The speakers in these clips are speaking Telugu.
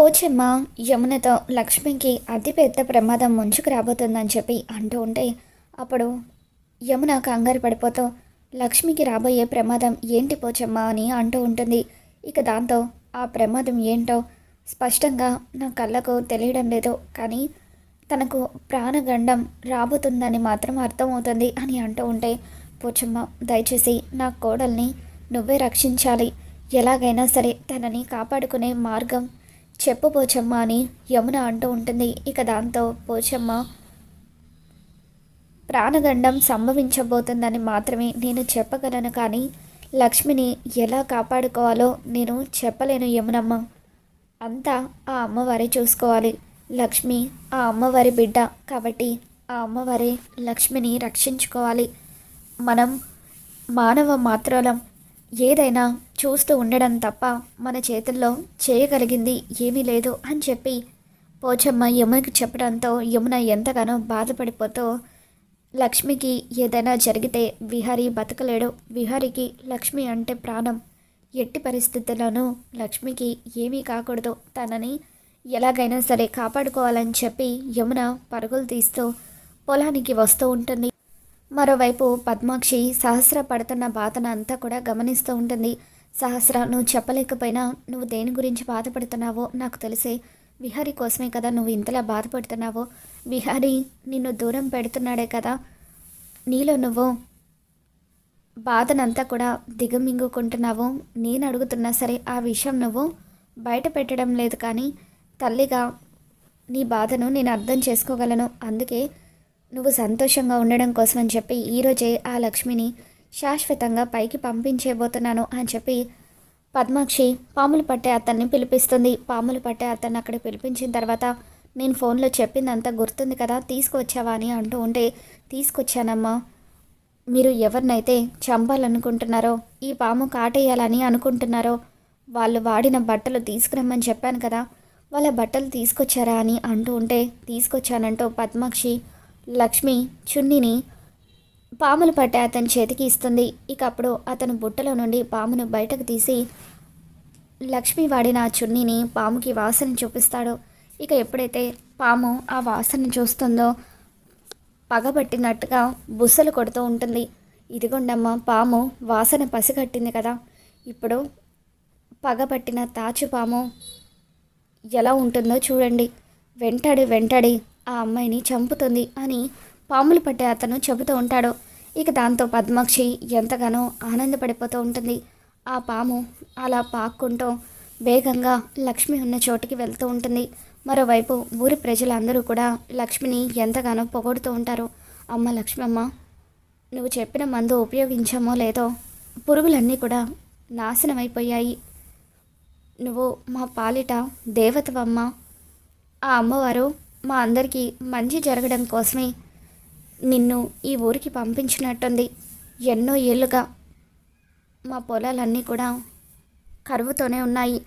పోచమ్మ యమునతో లక్ష్మికి అతిపెద్ద ప్రమాదం ముంచుకు రాబోతుందని చెప్పి అంటూ ఉంటే అప్పుడు యమున కంగారు పడిపోతూ లక్ష్మికి రాబోయే ప్రమాదం ఏంటి పోచమ్మ అని అంటూ ఉంటుంది. ఇక దాంతో ఆ ప్రమాదం ఏంటో స్పష్టంగా నా కళ్ళకు తెలియడం లేదు. కానీ తనకు ప్రాణగండం రాబోతుందని మాత్రం అర్థమవుతుంది అని అంటూ ఉంటే పోచమ్మ దయచేసి నా కోడల్ని నువ్వే రక్షించాలి. ఎలాగైనా సరే తనని కాపాడుకునే మార్గం చెప్పు పోచమ్మ అని యమున అంటూ ఉంటుంది. ఇక దాంతో పోచమ్మ ప్రాణగండం సంభవించబోతుందని మాత్రమే నేను చెప్పగలను కానీ లక్ష్మిని ఎలా కాపాడుకోవాలో నేను చెప్పలేను యమునమ్మ. అంతా ఆ అమ్మవారే చూసుకోవాలి. లక్ష్మి ఆ అమ్మవారి బిడ్డ కాబట్టి ఆ అమ్మవారే లక్ష్మిని రక్షించుకోవాలి. మనం మానవ మాత్రలం ఏదైనా చూస్తూ ఉండడం తప్ప మన చేతుల్లో చేయగలిగింది ఏమీ లేదు అని చెప్పి పోచమ్మ యమునకి చెప్పడంతో యమున ఎంతగానో బాధపడిపోతూ లక్ష్మికి ఏదైనా జరిగితే విహారీ బతకలేడు. విహారీకి లక్ష్మి అంటే ప్రాణం. ఎట్టి పరిస్థితుల్లోనూ లక్ష్మికి ఏమీ కాకూడదు. తనని ఎలాగైనా సరే కాపాడుకోవాలని చెప్పి యమున పరుగులు తీస్తూ పొలానికి వస్తూ ఉంటుంది. మరోవైపు పద్మాక్షి సహస్ర పడుతున్న బాధను అంతా కూడా గమనిస్తూ ఉంటుంది. సహస్ర నువ్వు చెప్పలేకపోయినా నువ్వు దేని గురించి బాధపడుతున్నావో నాకు తెలిసే విహారీ కోసమే కదా నువ్వు ఇంతలా బాధపడుతున్నావో. విహారీ నిన్ను దూరం పెడుతున్నాడే కదా. నీలో నువ్వు బాధనంతా కూడా దిగమింగుకుంటున్నావు నేను అడుగుతున్నా సరే ఆ విషయం నువ్వు బయట పెట్టడం లేదు కానీ తల్లిగా నీ బాధను నేను అర్థం చేసుకోగలను. అందుకే నువ్వు సంతోషంగా ఉండడం కోసం అని చెప్పి ఈరోజే ఆ లక్ష్మిని శాశ్వతంగా పైకి పంపించేబోతున్నాను అని చెప్పి పద్మాక్షి పాములు పట్టే అతన్ని పిలిపిస్తుంది. పాములు పట్టే అతన్ని అక్కడ పిలిపించిన తర్వాత నేను ఫోన్లో చెప్పిందంతా గుర్తుంది కదా తీసుకొచ్చావా అని అంటూ ఉంటే తీసుకొచ్చానమ్మా. మీరు ఎవరినైతే చంపాలనుకుంటున్నారో ఈ పాము కాటేయాలని అనుకుంటున్నారో వాళ్ళు వాడిన బట్టలు తీసుకురమ్మని చెప్పాను కదా వాళ్ళ బట్టలు తీసుకొచ్చారా అని అంటూ ఉంటే తీసుకొచ్చానంటూ పద్మాక్షి లక్ష్మి చున్నీని పాములు పట్టే అతని చేతికి ఇస్తుంది. ఇక అప్పుడు అతను బుట్టలో నుండి పామును బయటకు తీసి లక్ష్మి వాడిన ఆ చున్నీని పాముకి వాసన చూపిస్తాడు. ఇక ఎప్పుడైతే పాము ఆ వాసన చూస్తుందో పగబట్టినట్టుగా బుసలు కొడుతూ ఉంటుంది. ఇదిగోండమ్మ పాము వాసన పసిగట్టింది కదా. ఇప్పుడు పగబట్టిన తాచు పాము ఎలా ఉంటుందో చూడండి. వెంటాడి వెంటాడి ఆ అమ్మాయిని చంపుతుంది అని పాములు పట్టే అతను చెబుతూ ఉంటాడు. ఇక దాంతో పద్మాక్షి ఎంతగానో ఆనందపడిపోతూ ఉంటుంది. ఆ పాము అలా పాక్కుంటూ వేగంగా లక్ష్మి ఉన్న చోటుకి వెళ్తూ ఉంటుంది. మరోవైపు ఊరి ప్రజలందరూ కూడా లక్ష్మిని ఎంతగానో పొగడుతూ ఉంటారు. అమ్మ లక్ష్మమ్మ నువ్వు చెప్పిన మందు ఉపయోగించామో లేదో? పురుగులన్నీ కూడా నాశనమైపోయాయి. నువ్వు మా పాలిట దేవతవమ్మ. ఆ అమ్మవారు మా అందరికీ మంచి జరగడం కోసమే నిన్ను ఈ ఊరికి పంపించినట్టుంది. ఎన్నో ఏళ్ళుగా మా పొలాలన్నీ కూడా కరువుతోనే ఉన్నాయి.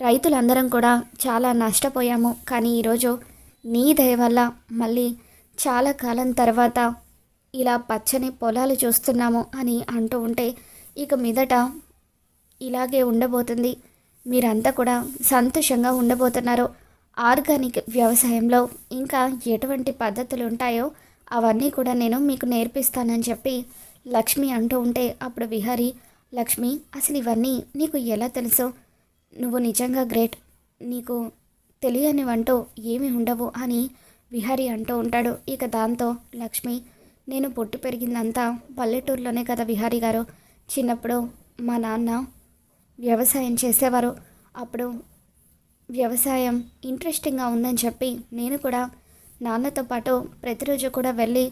రైతులందరం కూడా చాలా నష్టపోయాము. కానీ ఈరోజు నీ దయ వల్ల మళ్ళీ చాలా కాలం తర్వాత ఇలా పచ్చని పొలాలు చూస్తున్నాము అని అంటూ ఉంటే ఇక మీదట ఇలాగే ఉండబోతుంది. మీరంతా కూడా సంతోషంగా ఉండబోతున్నారు. ఆర్గానిక్ వ్యవసాయంలో ఇంకా ఎటువంటి పద్ధతులు ఉంటాయో అవన్నీ కూడా నేను మీకు నేర్పిస్తానని చెప్పి లక్ష్మి అంటూ ఉంటే అప్పుడు విహారి లక్ష్మి అసలు ఇవన్నీ నీకు ఎలా తెలుసు? నువ్వు నిజంగా గ్రేట్. నీకు తెలియనివంటూ ఏమి ఉండవు అని విహారి అంటూ ఉంటాడు. ఇక దాంతో లక్ష్మి నేను పుట్టి పెరిగిందంతా పల్లెటూరులోనే కదా విహారి గారు. చిన్నప్పుడు మా నాన్న వ్యవసాయం చేసేవారు. అప్పుడు వ్యవసాయం ఇంట్రెస్టింగ్గా ఉందని చెప్పి నేను కూడా నాన్నతో పాటు ప్రతిరోజు కూడా వెళ్ళి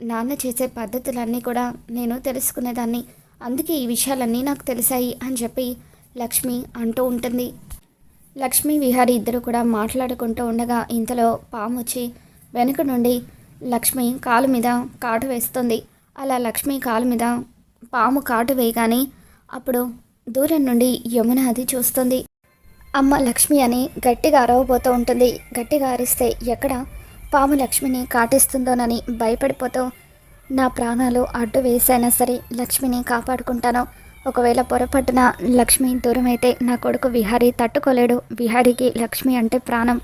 నాన్న చేసే పద్ధతులన్నీ కూడా నేను తెలుసుకునేదాన్ని. అందుకే ఈ విషయాలన్నీ నాకు తెలిసాయి అని చెప్పి లక్ష్మి అంటూ ఉంటుంది. లక్ష్మి విహారి ఇద్దరు కూడా మాట్లాడుకుంటూ ఉండగా ఇంతలో పాము వచ్చి వెనుక నుండి లక్ష్మి కాలు మీద కాటు వేస్తుంది. అలా లక్ష్మి కాలు మీద పాము కాటు వేయగానే అప్పుడు దూరం నుండి యమున అది చూస్తుంది. అమ్మ లక్ష్మి అని గట్టిగా అరవబోతూ ఉంటుంది. గట్టిగా అరిస్తే ఎక్కడ పాము లక్ష్మిని కాటేస్తుందోనని భయపడిపోతూ నా ప్రాణాలు అడ్డు వేసైనా సరే లక్ష్మిని కాపాడుకుంటాను. ఒకవేళ పొరపాటున లక్ష్మి దూరం అయితే నా కొడుకు విహారీ తట్టుకోలేడు. విహారీకి లక్ష్మి అంటే ప్రాణం.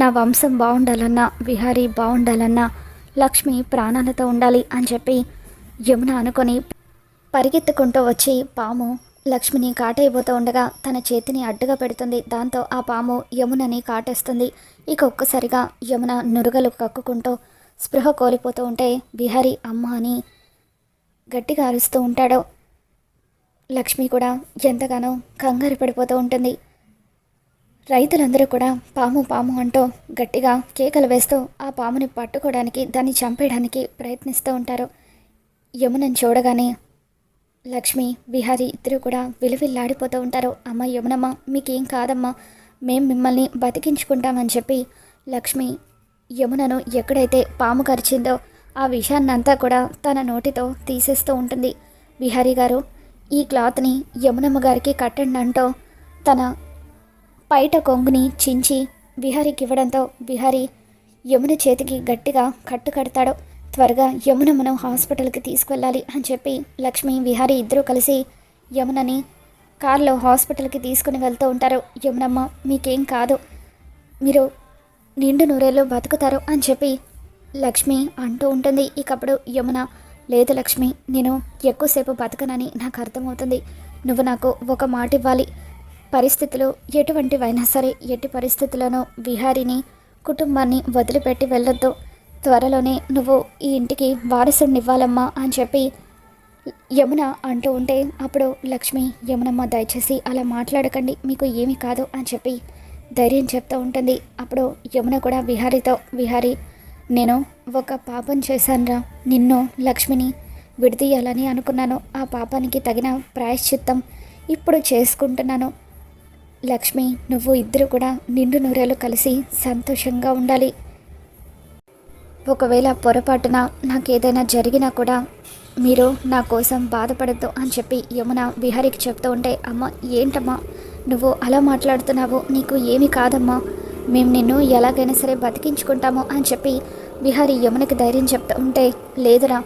నా వంశం బాగుండాలన్నా విహారీ బాగుండాలన్నా లక్ష్మి ప్రాణాలతో ఉండాలి అని చెప్పి యమున అనుకొని పరిగెత్తుకుంటూ వచ్చి పాము లక్ష్మిని కాటైపోతూ ఉండగా తన చేతిని అడ్డుగా పెడుతుంది. దాంతో ఆ పాము యమునని కాటేస్తుంది. ఇక ఒక్కసారిగా యమున నురుగలు కక్కుకుంటూ స్పృహ కోల్పోతూ ఉంటే బిహారీ అమ్మ అని గట్టిగా అరుస్తూ ఉంటాడు. లక్ష్మి కూడా ఎంతగానో కంగారు పడిపోతూ ఉంటుంది. రైతులందరూ కూడా పాము పాము అంటూ గట్టిగా కేకలు వేస్తూ ఆ పాముని పట్టుకోవడానికి దాన్ని చంపేయడానికి ప్రయత్నిస్తూ ఉంటారు. యమునని చూడగానే లక్ష్మి విహారి ఇద్దరు కూడా విలువిల్లాడిపోతూ ఉంటారు. అమ్మ యమునమ్మ మీకేం కాదమ్మా. మేం మిమ్మల్ని బతికించుకుంటామని చెప్పి లక్ష్మి యమునను ఎక్కడైతే పాము కరిచిందో ఆ విషయాన్నంతా కూడా తన నోటితో తీసేస్తూ ఉంటుంది. విహారీ గారు ఈ క్లాత్ని యమునమ్మ గారికి కట్టండి అంటూ తన పైట కొంగుని చించి విహారీకి ఇవ్వడంతో విహారీ యమున చేతికి గట్టిగా కట్టు కడతాడు. త్వరగా యమునమ్మను హాస్పిటల్కి తీసుకెళ్ళాలి అని చెప్పి లక్ష్మి విహారీ ఇద్దరూ కలిసి యమునని కారులో హాస్పిటల్కి తీసుకుని వెళ్తూ ఉంటారు. యమునమ్మ మీకేం కాదు. మీరు నిండు నూరేళ్ళు బతుకుతారు అని చెప్పి లక్ష్మి అంటూ ఉంటుంది. ఇకప్పుడు యమున లేదు లక్ష్మి నేను ఎక్కువసేపు బతకనని నాకు అర్థమవుతుంది. నువ్వు నాకు ఒక మాట ఇవ్వాలి. పరిస్థితులు ఎటువంటివైనా సరే ఎట్టి పరిస్థితుల్లోనూ విహారిని కుటుంబాన్ని వదిలిపెట్టి వెళ్ళొద్దు. త్వరలోనే నువ్వు ఈ ఇంటికి వారసునివ్వాలమ్మా అని చెప్పి యమున అంటూ ఉంటే అప్పుడు లక్ష్మి యమునమ్మ దయచేసి అలా మాట్లాడకండి మీకు ఏమీ కాదు అని చెప్పి ధైర్యం చెప్తూ ఉంటుంది. అప్పుడు యమున కూడా విహారీతో విహారీ నేను ఒక పాపం చేశానురా నిన్ను లక్ష్మిని విడదీయాలని అనుకున్నాను. ఆ పాపానికి తగిన ప్రాయశ్చిత్తం ఇప్పుడు చేసుకుంటున్నాను. లక్ష్మి నువ్వు ఇద్దరు కూడా నిండు నూరేలు కలిసి సంతోషంగా ఉండాలి. ఒకవేళ పొరపాటున నాకేదైనా జరిగినా కూడా మీరు నా కోసం బాధపడద్దు అని చెప్పి యమున విహారికి చెప్తూ ఉంటే అమ్మ ఏంటమ్మా? నువ్వు అలా మాట్లాడుతున్నావు. నీకు ఏమీ కాదమ్మా. మేము నిన్ను ఎలాగైనా సరే బతికించుకుంటాము అని చెప్పి విహారి యమునకి ధైర్యం చెప్తూ ఉంటే లేదురా.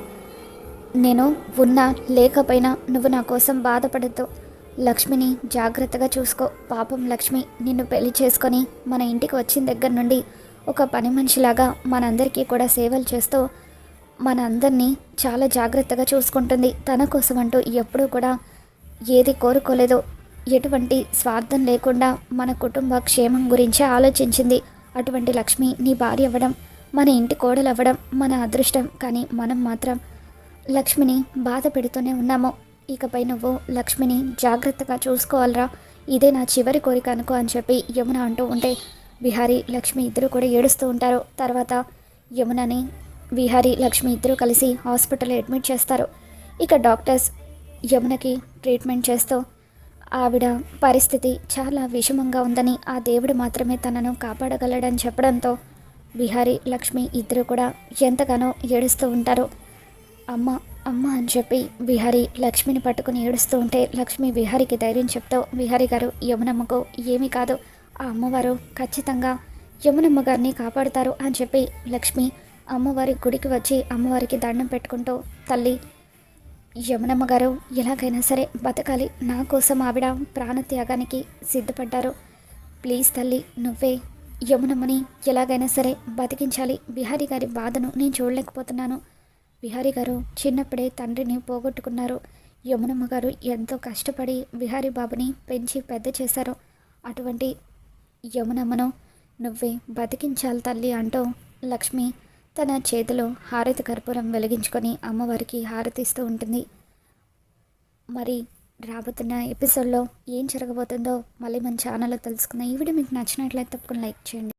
నేను ఉన్నా లేకపోయినా నువ్వు నా కోసం బాధపడద్దు. లక్ష్మిని జాగ్రత్తగా చూసుకో. పాపం లక్ష్మి నిన్ను పెళ్ళి చేసుకొని మన ఇంటికి వచ్చిన దగ్గర నుండి ఒక పని మనిషిలాగా మనందరికీ కూడా సేవలు చేస్తూ మన అందరినీ చాలా జాగ్రత్తగా చూసుకుంటుంది. తన కోసం అంటూ ఎప్పుడూ కూడా ఏది కోరుకోలేదో ఎటువంటి స్వార్థం లేకుండా మన కుటుంబ క్షేమం గురించే ఆలోచించింది. అటువంటి లక్ష్మి నీ భార్య అవ్వడం మన ఇంటి కోడలు అవ్వడం మన అదృష్టం. కానీ మనం మాత్రం లక్ష్మిని బాధ పెడుతూనే ఉన్నాము. ఇకపై నువ్వు లక్ష్మిని జాగ్రత్తగా చూసుకోవాలరా. ఇదే నా చివరి కోరిక అనుకో అని చెప్పి యమున అంటూ ఉంటే విహారీ లక్ష్మి ఇద్దరు కూడా ఏడుస్తూ ఉంటారు. తర్వాత యమునని విహారీ లక్ష్మి ఇద్దరు కలిసి హాస్పిటల్లో అడ్మిట్ చేస్తారు. ఇక డాక్టర్స్ యమునకి ట్రీట్మెంట్ చేస్తూ ఆవిడ పరిస్థితి చాలా విషమంగా ఉందని ఆ దేవుడు మాత్రమే తనను కాపాడగలడని చెప్పడంతో విహారీ లక్ష్మి ఇద్దరు కూడా ఎంతగానో ఏడుస్తూ ఉంటారు. అమ్మ అమ్మ అని చెప్పి విహారీ లక్ష్మిని పట్టుకుని ఏడుస్తూ ఉంటే లక్ష్మి విహారీకి ధైర్యం చెప్తూ విహారీ గారు యమునమ్మకు ఏమీ కాదు. ఆ అమ్మవారు ఖచ్చితంగా యమునమ్మ గారిని కాపాడుతారు అని చెప్పి లక్ష్మి అమ్మవారి గుడికి వచ్చి అమ్మవారికి దండం పెట్టుకుంటూ తల్లి యమునమ్మ గారు ఎలాగైనా సరే బతకాలి. నా కోసం ఆవిడ ప్రాణత్యాగానికి సిద్ధపడ్డారు. ప్లీజ్ తల్లి నువ్వే యమునమ్మని ఎలాగైనా సరే బతికించాలి. బిహారీ గారి బాధను నేను చూడలేకపోతున్నాను. బిహారీ గారు చిన్నప్పుడే తండ్రిని పోగొట్టుకున్నారు. యమునమ్మ గారు ఎంతో కష్టపడి బిహారీ బాబుని పెంచి పెద్ద చేశారు. అటువంటి యమునమ్మను నువ్వే బతికించాలి తల్లి అంటూ లక్ష్మి తన చేతిలో హారతి కర్పూరం వెలిగించుకొని అమ్మవారికి హారతిస్తూ ఉంటుంది. మరి రాబోతున్న ఎపిసోడ్లో ఏం జరగబోతుందో మళ్ళీ మన ఛానల్లో తెలుసుకుందాం. ఈ వీడియో మీకు నచ్చినట్లయితే తప్పకుండా లైక్ చేయండి.